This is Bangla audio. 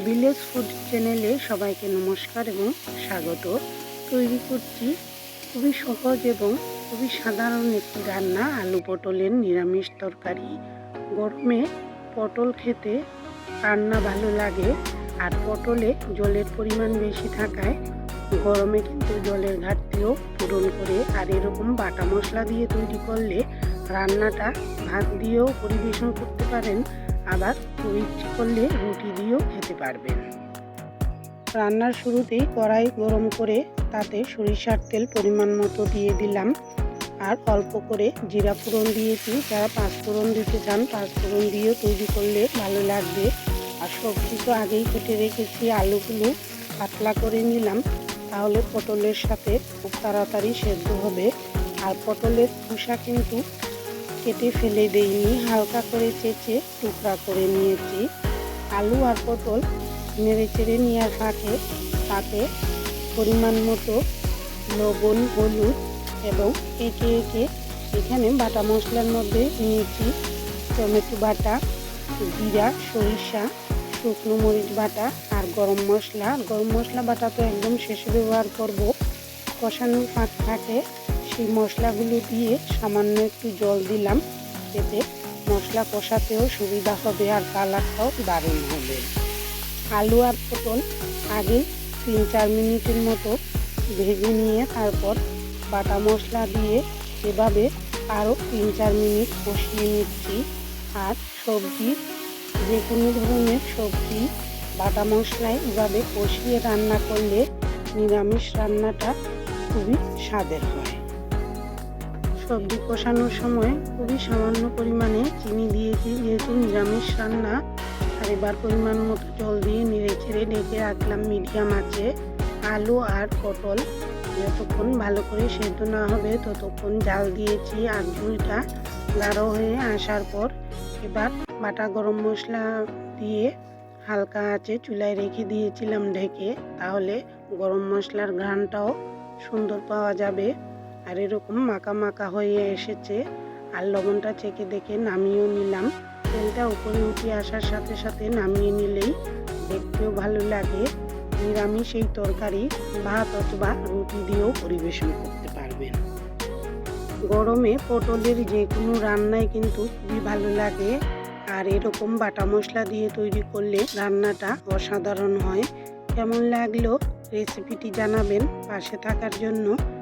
ভিলেজ ফুড চ্যানেলে সবাইকে নমস্কার এবং স্বাগত। তৈরি করছি খুবই সহজ এবং খুবই সাধারণ একটি রান্না, আলু পটলের নিরামিষ তরকারি। গরমে পটল খেতে রান্না ভালো লাগে আর পটলে জলের পরিমাণ বেশি থাকায় গরমে কিন্তু জলের ঘাটতিও পূরণ করে আর এরকম বাটা মশলা দিয়ে তৈরি করলে রান্নাটা ভাত দিয়েও পরিবেশন করতে পারেন আবার ইচ্ছে করলে রুটি দিয়েও খেতে পারবেন। রান্নার শুরুতেই কড়াই গরম করে তাতে সরিষার তেল পরিমাণ মতো দিয়ে দিলাম। আর অল্প করে জিরা ফোড়ন দিয়েছি। যারা পাঁচ ফোড়ন দিতে চান, পাঁচ ফোড়ন দিয়েও তৈরি করলে ভালো লাগবে। আর সবজি তো আগেই কেটে রেখেছি, আলুগুলো পাতলা করে নিলাম। তাহলে পটলের সাথে খুব তাড়াতাড়ি সেদ্ধ হবে। আর পটলের খোসা কিন্তু কেটে ফেলে দেইনি, হালকা করে চেঁচে টুকরা করে নিয়েছি। আলু আর পটল নেড়ে চেড়ে নেওয়ার ফাঁকে তাতে পরিমাণ মতো লবণ, হলুদ এবং একে একে এখানে বাটা মশলার মধ্যে নিয়েছি টমেটো বাটা, জিরা, সরিষা, শুকনো মরিচ বাটা আর গরম মশলা। গরম মশলা বাটা তো একদম শেষে ব্যবহার করব। কষানোর ফাঁক থাকে। সেই মশলাগুলো দিয়ে সামান্য একটু জল দিলাম, এতে মশলা কষাতেও সুবিধা হবে আর কালারটাও দারুণ হবে। আলু আর পটল আগে তিন চার মিনিটের মতো ভেজে নিয়ে তারপর বাটা মশলা দিয়ে এভাবে আরও তিন চার মিনিট কষিয়ে নিচ্ছি। আর সবজি, যে কোনো ধরনের সবজি, বাটা মশলায় এভাবে কষিয়ে রান্না করলে নিরামিষ রান্নাটা খুবই স্বাদের হয়। সবজি কষানোর সময় খুবই সামান্য পরিমাণে চিনি দিয়েছি যেহেতু নিরামিষ রান্না। আর এবার পরিমাণ মতো জল দিয়ে নেড়ে ছেড়ে ঢেকে রাখলাম মিডিয়াম আছে আলু আর পটল যতক্ষণ ভালো করে সেদ্ধ না হবে ততক্ষণ জাল দিয়েছি আর ঝুলটা গাঢ় হয়ে আসার পর এবার বাটা গরম মশলা দিয়ে হালকা আছে চুলায় রেখে দিয়েছিলাম ঢেকে। তাহলে গরম মশলার ঘ্রাণটাও সুন্দর পাওয়া যাবে। আর এরকম মাখা মাখা হয়ে এসেছে। আর লবণটা চেকে দেখে নামিয়েও নিলাম। তেলটা উপরে উঠে আসার সাথে সাথে নামিয়ে নিলেই দেখতেও ভালো লাগে। নিরামিষ এই তরকারি, ভাত অথবা রুটি দিয়েও পরিবেশন করতে পারবেন। গরমে পটলের যে কোনো রান্নায় কিন্তু খুবই ভালো লাগে। আর এরকম বাটা মশলা দিয়ে তৈরি করলে রান্নাটা অসাধারণ হয়। কেমন লাগল রেসিপিটি জানাবেন পাশে থাকার জন্য।